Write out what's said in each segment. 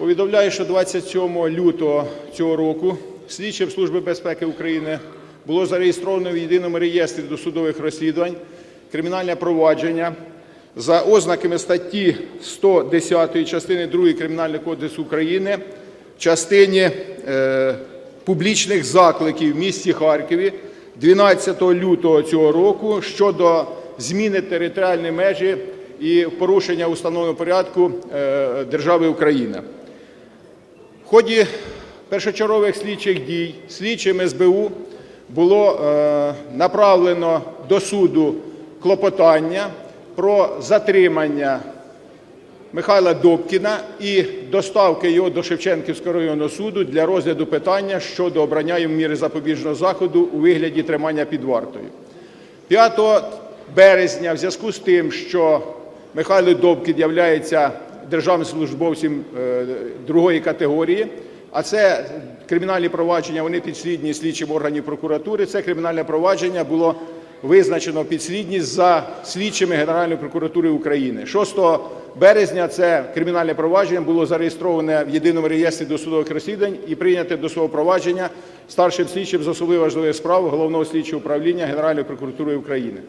Повідомляю, що 27 лютого цього року слідчим Служби безпеки України було зареєстровано в єдиному реєстрі досудових розслідувань кримінальне провадження за ознаками статті 110 частини 2 Кримінального кодексу України в частині е, публічних закликів в місті Харкові 12 лютого цього року щодо зміни територіальної межі і порушення установленого порядку е, держави Україна. В ході першочергових слідчих дій слідчим СБУ було е, направлено до суду клопотання про затримання Михайла Добкіна і доставки його до Шевченківського районного суду для розгляду питання щодо обрання йому міри запобіжного заходу у вигляді тримання під вартою. 5 березня, в зв'язку з тим, що Михайло Добкін є державним службовцем е, другої категорії, а це кримінальні провадження, вони підслідні слідчим органів прокуратури. Це кримінальне провадження було визначено підслідність за слідчими Генеральної прокуратури України. 6 березня це кримінальне провадження було зареєстроване в єдиному реєстрі досудових розслідувань і прийняте до свого провадження старшим слідчим з особливо важливих справ Головного слідчого управління Генеральної прокуратури України.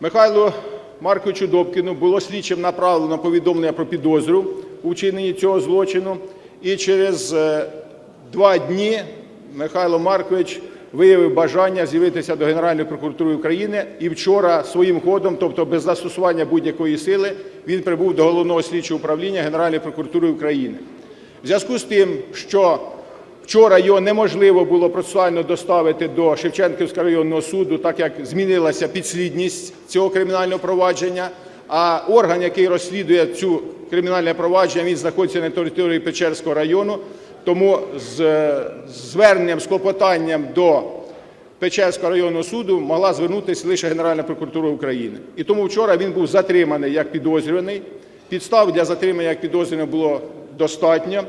Михайлу Марковичу Добкіну було слідчим направлено повідомлення про підозру у вчиненні цього злочину, і через е, два дні Михайло Маркович виявив бажання з'явитися до Генеральної прокуратури України. І вчора своїм ходом, тобто без застосування будь-якої сили, він прибув до головного слідчого управління Генеральної прокуратури України. В зв'язку з тим, що Вчора його неможливо було процесуально доставити до Шевченківського районного суду, так як змінилася підслідність цього кримінального провадження. А орган, який розслідує цю кримінальне провадження, він знаходиться на території Печерського району. Тому з е, зверненням, з клопотанням до Печерського районного суду могла звернутися лише Генеральна прокуратура України. І тому вчора він був затриманий як підозрюваний. Підстав для затримання як підозрюваного було достатньо.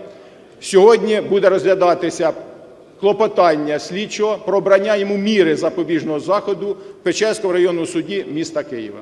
Сьогодні буде розглядатися клопотання слідчого про обрання йому міри запобіжного заходу в Печерському районному суді міста Києва.